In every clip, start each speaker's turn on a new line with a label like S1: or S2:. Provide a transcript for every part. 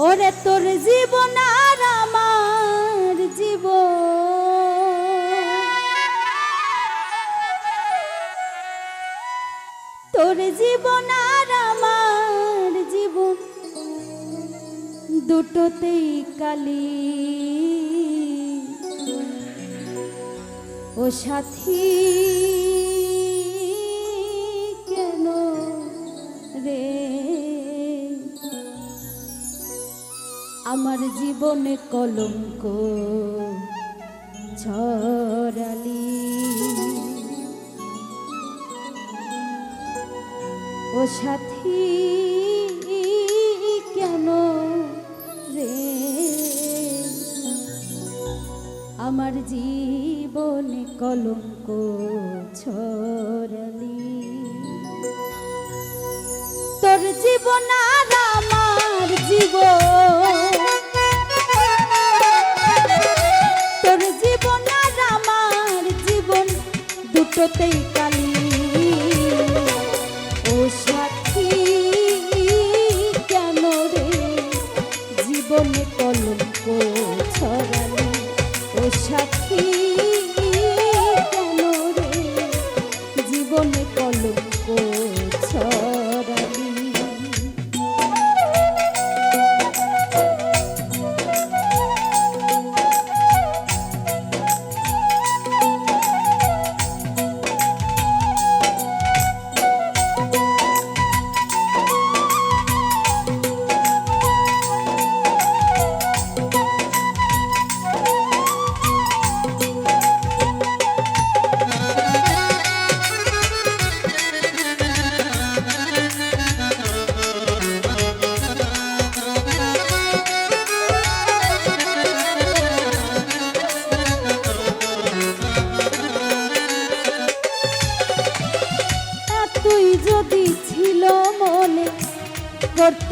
S1: ওরে তোর জীবন আর আমার জীবন। তোর জীবন আর আমার জীবন। দুটোতেই কালি। ও সাথী। আমার জীবনে কলঙ্ক ছড়ালি। ও সাথী, কেন রে? আমার জীবনে কলঙ্ক ছড়ালি। তোর জীবন আর আমার জীবন দুটোতেই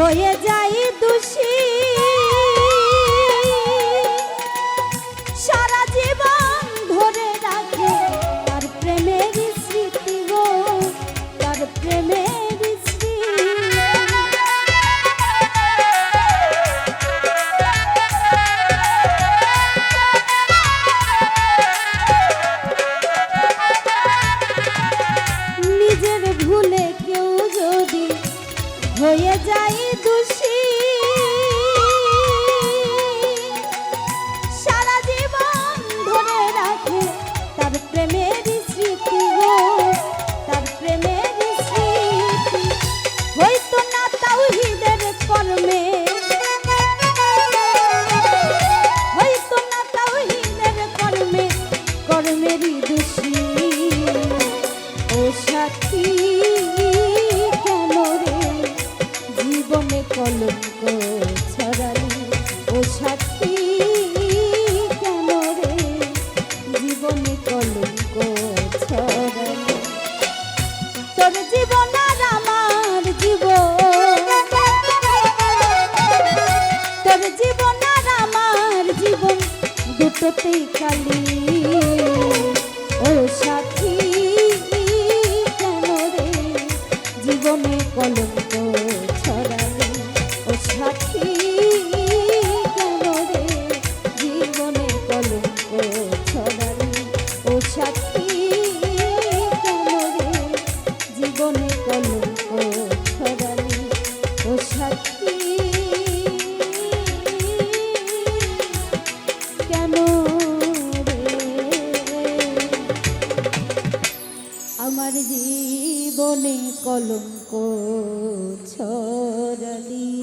S1: হয়ে যায় দোষী। সারা জীবন ধরে রাখে তার প্রেমের স্মৃতি গো, তার প্রেমের নিজের ভুলে কেউ যদি হয়ে যাই জীবনে ছড়ালি। ও সাথী কেন রে? জীবনে কলঙ্ক ছড়ালি। তোর জীবন আর আমার জীবন। তোর জীবন আর আমার জীবন দুটোতেই কালি ও সাথী কেন রে? জীবনে কলঙ্ক সাথী কেন রে জীবনে কলঙ্ক ছড়ালি ও কেন আমার জীবনে কলঙ্ক ছড়ালি।